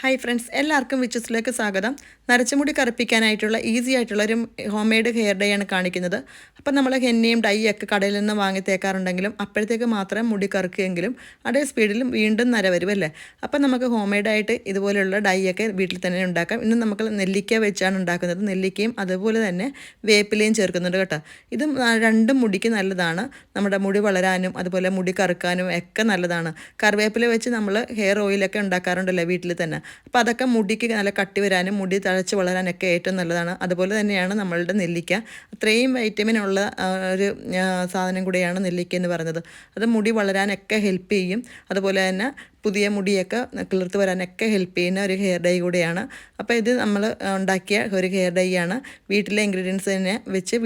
Hi friends എല്ലാവർക്കും വിച്ചസിലേക്ക് സ്വാഗതം. നരച്ചുമുടി കറുപ്പിക്കാനായിട്ടുള്ള easy ആയിട്ടുള്ള ഒരു ഹോം മെയ്ഡ് ഹെയർ ഡേ ആണ് കാണിക്കുന്നത്. അപ്പം നമ്മൾ ഹെന്നയും ഡൈ ഒക്കെ കടയിൽ നിന്ന് വാങ്ങി തേക്കാറുണ്ടെങ്കിലും അപ്പോഴത്തേക്ക് മാത്രം മുടി കറുക്കുകയെങ്കിലും അതേ സ്പീഡിലും വീണ്ടും നര വരും അല്ലേ? അപ്പം നമുക്ക് ഹോം മെയ്ഡായിട്ട് ഇതുപോലെയുള്ള ഡൈ ഒക്കെ വീട്ടിൽ തന്നെ ഉണ്ടാക്കാം. ഇന്ന് നമുക്ക് നെല്ലിക്ക വെച്ചാണ് ഉണ്ടാക്കുന്നത്. നെല്ലിക്കയും അതുപോലെ തന്നെ വേപ്പിലയും ചേർക്കുന്നുണ്ട് കേട്ടോ. ഇത് രണ്ടും മുടിക്ക് നല്ലതാണ്. നമ്മുടെ മുടി വളരാനും അതുപോലെ മുടി കറുക്കാനും ഒക്കെ നല്ലതാണ്. കറിവേപ്പില വെച്ച് നമ്മൾ ഹെയർ ഓയിലൊക്കെ ഉണ്ടാക്കാറുണ്ടല്ലോ വീട്ടിൽ തന്നെ? അപ്പോൾ അതൊക്കെ മുടിക്ക് നല്ല കട്ടി വരാനും മുടി തഴച്ച് വളരാനൊക്കെ ഏറ്റവും നല്ലതാണ്. അതുപോലെ തന്നെയാണ് നമ്മളുടെ നെല്ലിക്ക. അത്രയും വൈറ്റമിൻ ഉള്ള ഒരു സാധനം കൂടിയാണ് നെല്ലിക്ക എന്ന് പറയുന്നത്. അത് മുടി വളരാനൊക്കെ ഹെൽപ്പ് ചെയ്യും. അതുപോലെ തന്നെ പുതിയ മുടിയൊക്കെ കിളിർത്ത് വരാനൊക്കെ ഹെൽപ്പ് ചെയ്യുന്ന ഒരു ഹെയർ ഡൈ കൂടെയാണ്. അപ്പോൾ ഇത് നമ്മൾ ഉണ്ടാക്കിയ ഒരു ഹെയർ ഡൈ ആണ്. വീട്ടിലെ ഇൻഗ്രീഡിയൻസ് തന്നെ വെച്ച്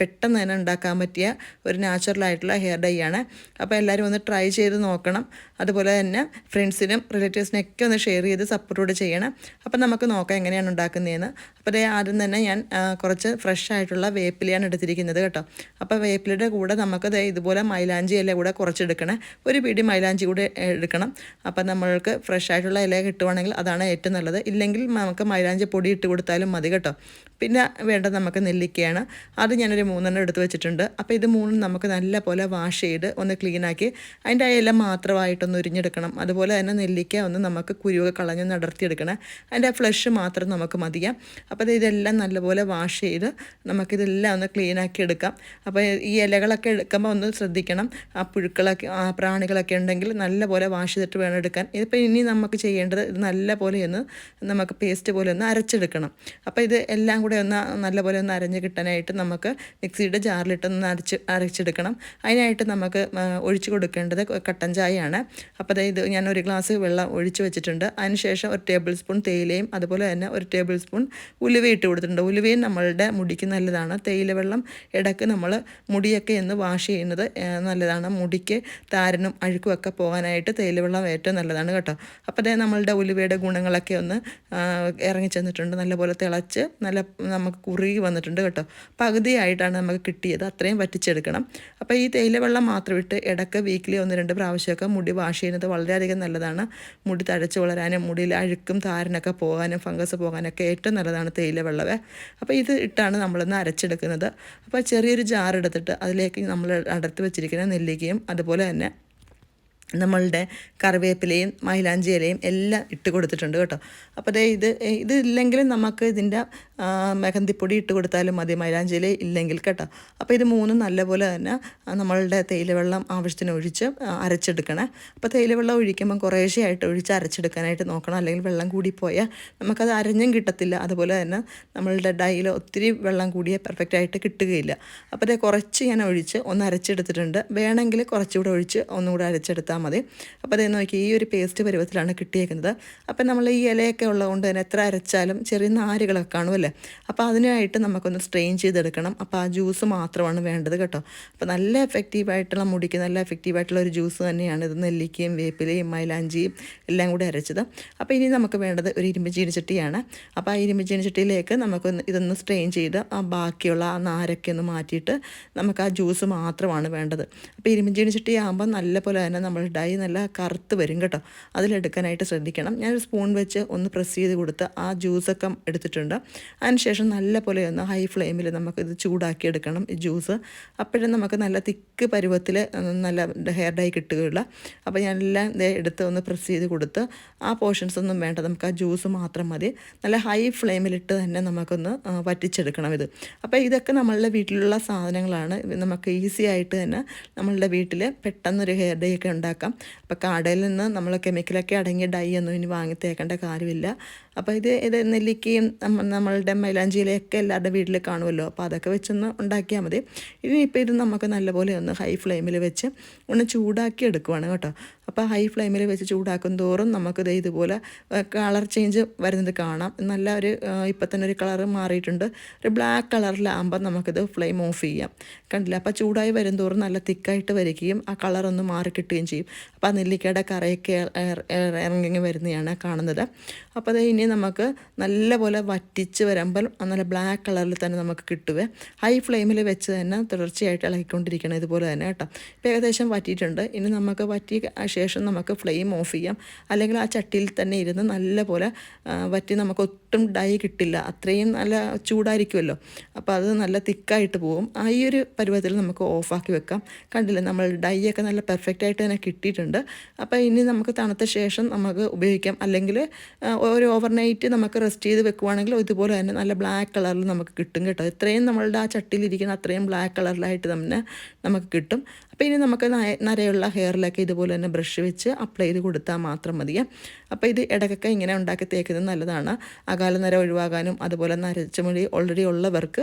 പെട്ടെന്ന് തന്നെ ഉണ്ടാക്കാൻ പറ്റിയ ഒരു നാച്ചുറൽ ആയിട്ടുള്ള ഹെയർ ഡൈ ആണ്. അപ്പോൾ എല്ലാവരും ഒന്ന് ട്രൈ ചെയ്ത് നോക്കണം. അതുപോലെ തന്നെ ഫ്രണ്ട്സിനും റിലേറ്റീവ്സിനൊക്കെ ഒന്ന് ഷെയർ ചെയ്ത് സപ്പോർട്ടോട് ചെയ്യണം. അപ്പോൾ നമുക്ക് നോക്കാം എങ്ങനെയാണ് ഉണ്ടാക്കുന്നതെന്ന് അപ്പോൾ അതേ ആദ്യം തന്നെ ഞാൻ കുറച്ച് ഫ്രഷ് ആയിട്ടുള്ള വേപ്പിലയാണ് എടുത്തിരിക്കുന്നത് കേട്ടോ. അപ്പോൾ വേപ്പിലയുടെ കൂടെ നമുക്ക് ഇതുപോലെ മൈലാഞ്ചി എല്ലാം കൂടെ കുറച്ചെടുക്കണേ. ഒരു പിടി മൈലാഞ്ചി കൂടെ എടുക്കണം. അപ്പം നമ്മൾക്ക് ഫ്രഷ് ആയിട്ടുള്ള ഇല കിട്ടുവാണെങ്കിൽ അതാണ് ഏറ്റവും നല്ലത്. ഇല്ലെങ്കിൽ നമുക്ക് മൈലാഞ്ചി പൊടി ഇട്ട് കൊടുത്താലും മതി കേട്ടോ. പിന്നെ വേണ്ടത് നമുക്ക് നെല്ലിക്കയാണ്. അത് ഞാനൊരു മൂന്നെണ്ണം എടുത്ത് വെച്ചിട്ടുണ്ട്. അപ്പോൾ ഇത് മൂന്നും നമുക്ക് നല്ല പോലെ വാഷ് ചെയ്ത് ഒന്ന് ക്ലീനാക്കി അതിന്റെ ആ ഇല മാത്രമായിട്ടൊന്ന് ഉരിഞ്ഞെടുക്കണം. അതുപോലെ തന്നെ നെല്ലിക്ക ഒന്ന് നമുക്ക് കുരുവൊക്കെ കളഞ്ഞ് നടത്തിയെടുക്കണം അതിന്റെ ഫ്ലഷ് മാത്രം നമുക്ക് മതിയാം. അപ്പോൾ ഇതെല്ലാം നല്ലപോലെ വാഷ് ചെയ്ത് നമുക്കിതെല്ലാം ഒന്ന് ക്ലീനാക്കി എടുക്കാം. അപ്പോൾ ഈ ഇലകളൊക്കെ എടുക്കുമ്പോൾ ഒന്ന് ശ്രദ്ധിക്കണം. ആ പുഴുക്കളൊക്കെ ആ പ്രാണികളൊക്കെ ഉണ്ടെങ്കിൽ നല്ലപോലെ വാഷ് ചെയ്തിട്ട് വേണം എടുക്കാൻ. ഇതിപ്പോൾ ഇനി നമുക്ക് ചെയ്യേണ്ടത് ഇത് നല്ല പോലെ ഒന്ന് നമുക്ക് പേസ്റ്റ് പോലെ ഒന്ന് അരച്ചെടുക്കണം. അപ്പോൾ ഇത് എല്ലാം കൂടെ ഒന്ന് നല്ല പോലെ ഒന്ന് അരഞ്ഞ് കിട്ടാനായിട്ട് നമുക്ക് മിക്സിയുടെ ജാറിലിട്ടൊന്ന് അരച്ച് അരച്ചെടുക്കണം. അതിനായിട്ട് നമുക്ക് ഒഴിച്ചു കൊടുക്കേണ്ടത് കട്ടൻ ചായയാണ്. അപ്പോൾ ഇത് ഞാൻ ഒരു ഗ്ലാസ് വെള്ളം ഒഴിച്ച് വെച്ചിട്ടുണ്ട്. അതിനുശേഷം ഒരു ടേബിൾ സ്പൂൺ തേയിലയും അതുപോലെ തന്നെ ഒരു ടേബിൾ സ്പൂൺ ഉലുവ ഇട്ട് കൊടുത്തിട്ടുണ്ട്. ഉലുവയും നമ്മളുടെ മുടിക്ക് നല്ലതാണ്. തേയില വെള്ളം ഇടയ്ക്ക് നമ്മൾ മുടിയൊക്കെ എന്ന് വാഷ് ചെയ്യുന്നത് നല്ലതാണ്. മുടിക്ക് താരനും അഴുക്കുമൊക്കെ പോകാനായിട്ട് തേയില വെള്ളം ഏറ്റവും നല്ലതാണ് കേട്ടോ. അപ്പോൾ അതേ നമ്മളുടെ ഉലുവയുടെ ഗുണങ്ങളൊക്കെ ഒന്ന് ഇറങ്ങി ചെന്നിട്ടുണ്ട്. നല്ലപോലെ തിളച്ച് നല്ല നമുക്ക് കുറുകി വന്നിട്ടുണ്ട് കേട്ടോ. പകുതിയായിട്ടാണ് നമുക്ക് കിട്ടിയത്. അത്രയും വറ്റിച്ചെടുക്കണം. അപ്പോൾ ഈ തേയില വെള്ളം മാത്രം ഇട്ട് ഇടയ്ക്ക് വീക്കിലി ഒന്ന് രണ്ട് പ്രാവശ്യമൊക്കെ മുടി വാഷ് ചെയ്യുന്നത് വളരെയധികം നല്ലതാണ്. മുടി തഴച്ച് വളരാനും മുടിയിൽ അഴുക്കും താരനൊക്കെ പോകാനും ഫംഗസ് പോകാനൊക്കെ ഏറ്റവും നല്ലതാണ് തേയില വെള്ളവേ. അപ്പോൾ ഇത് ഇട്ടാണ് നമ്മളൊന്ന് അരച്ചെടുക്കുന്നത്. അപ്പോൾ ചെറിയൊരു ജാർ എടുത്തിട്ട് അതിലേക്ക് നമ്മൾ അടർത്തി വെച്ചിരിക്കുന്ന നെല്ലിക്കയും അതുപോലെ തന്നെ നമ്മളുടെ കറിവേപ്പിലയും മൈലാഞ്ചി ഇലയും എല്ലാം ഇട്ട് കൊടുത്തിട്ടുണ്ട് കേട്ടോ. അപ്പോൾ ദേ ഇത് ഇത് ഇല്ലെങ്കിലും നമുക്ക് ഇതിന്റെ മെഹന്തിപ്പൊടി ഇട്ട് കൊടുത്താലും മതി മൈലാഞ്ചി ഇല്ലെങ്കിൽ കേട്ടോ. അപ്പോൾ ഇത് മൂന്നും നല്ലപോലെ തന്നെ നമ്മളുടെ തേയിലവെള്ളം ആവശ്യത്തിന് ഒഴിച്ച് അരച്ചെടുക്കണം. അപ്പോൾ തേയിലവെള്ളം ഒഴിക്കുമ്പോൾ കുറേശ്ശെയായിട്ട് ഒഴിച്ച് അരച്ചെടുക്കാനായിട്ട് നോക്കണം. അല്ലെങ്കിൽ വെള്ളം കൂടിപ്പോയാൽ നമുക്കത് അരഞ്ഞും കിട്ടത്തില്ല. അതുപോലെ തന്നെ നമ്മളുടെ ഡൈയിൽ ഒത്തിരി വെള്ളം കൂടിയേ പെർഫെക്റ്റ് ആയിട്ട് കിട്ടുകയില്ല. അപ്പോൾ അതേ കുറച്ച് ഞാൻ ഒഴിച്ച് ഒന്ന് അരച്ചെടുത്തിട്ടുണ്ട്. വേണമെങ്കിൽ കുറച്ചുകൂടെ ഒഴിച്ച് ഒന്നുകൂടെ അരച്ചെടുത്താൽ മതി. അപ്പോൾ അതേ നോക്കി ഈ ഒരു പേസ്റ്റ് പരുവത്തിലാണ് കിട്ടിയേക്കുന്നത്. അപ്പോൾ നമ്മൾ ഈ ഇലയൊക്കെ ഉള്ളതുകൊണ്ട് തന്നെ എത്ര അരച്ചാലും ചെറിയ നാരുകളൊക്കെ കാണുമല്ലേ അപ്പോൾ അതിനായിട്ട് നമുക്കൊന്ന് സ്ട്രെയിൻ ചെയ്തെടുക്കണം. അപ്പോൾ ആ ജ്യൂസ് മാത്രമാണ് വേണ്ടത് കേട്ടോ. അപ്പോൾ നല്ല എഫക്റ്റീവായിട്ടുള്ള മുടിക്ക് നല്ല എഫക്റ്റീവായിട്ടുള്ള ഒരു ജ്യൂസ് തന്നെയാണ് ഇത്. നെല്ലിക്കയും വേപ്പിലയും മൈലാഞ്ചിയും എല്ലാം കൂടി അരച്ചത്. അപ്പോൾ ഇനി നമുക്ക് വേണ്ടത് ഒരു ഇരുമ്പ് ചീനിച്ചട്ടിയാണ്. അപ്പോൾ ആ ഇരുമ്പ് ചീനിച്ചട്ടിയിലേക്ക് നമുക്കൊന്ന് ഇതൊന്ന് സ്ട്രെയിൻ ചെയ്ത് ആ ബാക്കിയുള്ള ആ നാരൊക്കെ ഒന്ന് മാറ്റിയിട്ട് നമുക്ക് ആ ജ്യൂസ് മാത്രമാണ് വേണ്ടത്. അപ്പോൾ ഇരുമ്പ് ചീനിച്ചട്ടി ആകുമ്പോൾ നല്ല പോലെ തന്നെ നമ്മൾ ഡൈ നല്ല കറുത്ത് വരും കേട്ടോ. അതിലെടുക്കാനായിട്ട് ശ്രദ്ധിക്കണം. ഞാനൊരു സ്പൂൺ വെച്ച് ഒന്ന് പ്രസ് ചെയ്ത് കൊടുത്ത് ആ ജ്യൂസൊക്കെ എടുത്തിട്ടുണ്ട്. അതിനുശേഷം നല്ല പോലെ ഒന്ന് ഹൈ ഫ്ലെയിമിൽ നമുക്കിത് ചൂടാക്കിയെടുക്കണം ഈ ജ്യൂസ് അപ്പോഴും നമുക്ക് നല്ല തിക്ക് പരുവത്തിൽ നല്ല ഹെയർ ഡൈ കിട്ടുകയുള്ളൂ. അപ്പോൾ ഞാൻ എല്ലാം എടുത്ത് ഒന്ന് പ്രസ് ചെയ്ത് കൊടുത്ത് ആ പോർഷൻസ് ഒന്നും വേണ്ട നമുക്ക് ആ ജ്യൂസ് മാത്രം മതി. നല്ല ഹൈ ഫ്ലെയിമിലിട്ട് തന്നെ നമുക്കൊന്ന് വറ്റിച്ചെടുക്കണം ഇത്. അപ്പോൾ ഇതൊക്കെ നമ്മളുടെ വീട്ടിലുള്ള സാധനങ്ങളാണ്. നമുക്ക് ഈസി ആയിട്ട് തന്നെ നമ്മളുടെ വീട്ടിൽ പെട്ടെന്നൊരു ഹെയർ ഡൈ ഒക്കെ ഉണ്ടാക്കാം. അപ്പോൾ കടയിൽ നിന്ന് നമ്മൾ കെമിക്കലൊക്കെ അടങ്ങിയ ഡൈ ഒന്നും ഇനി വാങ്ങി തേക്കേണ്ട കാര്യമില്ല. അപ്പോൾ ഇത് ഇത് നെല്ലിക്കയും നമ്മ- നമ്മളുടെ മൈലാഞ്ചിയിലൊക്കെ എല്ലാവരുടെ വീട്ടിൽ കാണുമല്ലോ. അപ്പോൾ അതൊക്കെ വെച്ചൊന്ന് ഉണ്ടാക്കിയാൽ മതി. ഇനിയിപ്പോൾ ഇത് നമുക്ക് നല്ലപോലെ ഒന്ന് ഹൈ ഫ്ലെയിമിൽ വെച്ച് ഒന്ന് ചൂടാക്കി എടുക്കുവാണ് കേട്ടോ. അപ്പോൾ ഹൈ ഫ്ലെയിമിൽ വെച്ച് ചൂടാക്കും തോറും നമുക്കിത് ഇതുപോലെ കളർ ചേഞ്ച് വരുന്നത് കാണാം. നല്ല ഒരു ഇപ്പം തന്നെ ഒരു കളർ മാറിയിട്ടുണ്ട്. ഒരു ബ്ലാക്ക് കളറിലാകുമ്പോൾ നമുക്കിത് ഫ്ലെയിം ഓഫ് ചെയ്യാം. കണ്ടില്ല? അപ്പോൾ ചൂടായി വരും തോറും നല്ല തിക്കായിട്ട് വരികയും ആ കളറൊന്ന് മാറി കിട്ടുകയും ചെയ്യും. അപ്പോൾ ആ നെല്ലിക്കയുടെ കറയൊക്കെ ഇറ- ഇറ- ഇറങ്ങി വരുന്നതാണ് കാണുന്നത്. അപ്പോൾ അത് ഇനി നമുക്ക് നല്ലപോലെ വറ്റിച്ച് വരുമ്പോൾ നല്ല ബ്ലാക്ക് കളറിൽ തന്നെ നമുക്ക് കിട്ടുവേ. ഹൈ ഫ്ലെയിമിൽ വെച്ച് തന്നെ തുടർച്ചയായിട്ട് ഇളകിക്കൊണ്ടിരിക്കണം ഇതുപോലെ തന്നെ കേട്ടോ. ഇപ്പോൾ ഏകദേശം വറ്റിയിട്ടുണ്ട്. ഇനി നമുക്ക് വറ്റിയ ശേഷം നമുക്ക് ഫ്ലെയിം ഓഫ് ചെയ്യാം. അല്ലെങ്കിൽ ആ ചട്ടിയിൽ തന്നെ ഇരുന്ന് നല്ലപോലെ വറ്റി നമുക്ക് ഒട്ടും ഡൈ കിട്ടില്ല. അത്രയും നല്ല ചൂടായിരിക്കുമല്ലോ. അപ്പോൾ അത് നല്ല തിക്കായിട്ട് പോകും ആ ഈ ഒരു പരുവത്തിൽ നമുക്ക് ഓഫാക്കി വെക്കാം. കണ്ടില്ലേ നമ്മൾ ഡൈ ഒക്കെ നല്ല പെർഫെക്റ്റ് ആയിട്ട് തന്നെ കിട്ടിയിട്ടുണ്ട്. അപ്പോൾ ഇനി നമുക്ക് തണുത്ത ശേഷം നമുക്ക് ഉപയോഗിക്കാം. അല്ലെങ്കിൽ ഒരു ഓവർനൈറ്റ് നമുക്ക് റെസ്റ്റ് ചെയ്ത് വെക്കുവാണെങ്കിൽ ഇതുപോലെ തന്നെ നല്ല ബ്ലാക്ക് കളറിൽ നമുക്ക് കിട്ടും കേട്ടോ. ഇത്രയും നമ്മളുടെ ആ ചട്ടിയിലിരിക്കുന്ന അത്രയും ബ്ലാക്ക് കളറിലായിട്ട് തന്നെ നമുക്ക് കിട്ടും. അപ്പോൾ ഇനി നമുക്ക് നരയുള്ള ഹെയറിലൊക്കെ ഇതുപോലെ തന്നെ ബ്രഷ് വെച്ച് അപ്ലൈ ചെയ്ത് കൊടുത്താൽ മാത്രം മതിയെ അപ്പോൾ ഇത് ഇടയ്ക്കൊക്കെ ഇങ്ങനെ ഉണ്ടാക്കി തേക്കുന്നത് നല്ലതാണ്. അകാല നര ഒഴിവാകാനും അതുപോലെ നരച്ച മുടി ഓൾറെഡി ഉള്ളവർക്ക്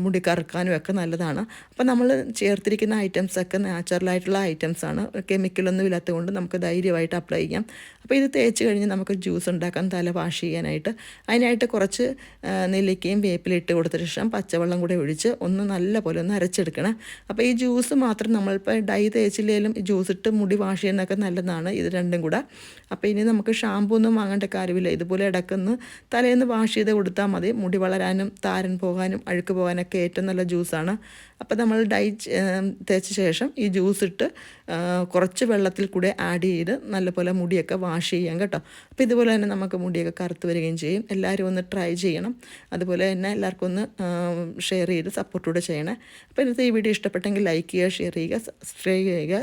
മുടി കറുക്കാനും ഒക്കെ നല്ലതാണ്. അപ്പോൾ നമ്മൾ ചേർത്തിരിക്കുന്ന ഐറ്റംസൊക്കെ നാച്ചുറലായിട്ടുള്ള ഐറ്റംസാണ് കെമിക്കലൊന്നും ഇല്ലാത്തത് കൊണ്ട് നമുക്ക് ധൈര്യമായിട്ട് അപ്ലൈ ചെയ്യാം. അപ്പോൾ ഇത് തേച്ച് കഴിഞ്ഞ് നമുക്ക് ജ്യൂസ് ഉണ്ടാക്കാൻ തല വാഷ് ചെയ്യാനായിട്ട്. അതിനായിട്ട് കുറച്ച് നെല്ലിക്കയും വേപ്പിലിട്ട് കൊടുത്തിട്ട് ശേഷം പച്ചവെള്ളം കൂടെ ഒഴിച്ച് ഒന്ന് നല്ല പോലെ ഒന്ന് അരച്ചെടുക്കണം. അപ്പോൾ ഈ ജ്യൂസ് മാത്രം നമ്മളിപ്പോൾ ഡൈ തേച്ചില്ലെങ്കിലും ജ്യൂസ് ഇട്ട് മുടി വാഷ് ചെയ്യുന്നതൊക്കെ നല്ലതാണ്. ഇത് രണ്ടും കൂടെ. അപ്പോൾ ഇനി നമുക്ക് ഷാമ്പൂ ഒന്നും വാങ്ങേണ്ട കാര്യമില്ല. ഇതുപോലെ ഇടയ്ക്കൊന്ന് തലേന്ന് വാഷ് ചെയ്ത് കൊടുത്താൽ മതി. മുടി വളരാനും താരൻ പോകാനും അഴുക്ക് പോകാനൊക്കെ ഏറ്റവും നല്ല ജ്യൂസാണ്. അപ്പോൾ നമ്മൾ ഡൈ തേച്ച ശേഷം ഈ ജ്യൂസ് ഇട്ട് കുറച്ച് വെള്ളത്തിൽ കൂടെ ആഡ് ചെയ്ത് നല്ലപോലെ മുടിയൊക്കെ വാഷ് ചെയ്യാം കേട്ടോ. അപ്പോൾ ഇതുപോലെ തന്നെ നമുക്ക് മുടിയൊക്കെ കറുത്ത് വരികയും ചെയ്യും. എല്ലാവരും ഒന്ന് ട്രൈ ചെയ്യണം. അതുപോലെ തന്നെ എല്ലാവർക്കും ഒന്ന് ഷെയർ ചെയ്ത് സപ്പോർട്ടൂടെ ചെയ്യണേ. അപ്പോൾ ഇന്നത്തെ ഈ വീഡിയോ ഇഷ്ടപ്പെട്ടെങ്കിൽ ലൈക്ക് ചെയ്യുക ഷെയർ ചെയ്യുക സബ്സ്ക്രൈബ് ചെയ്യുക.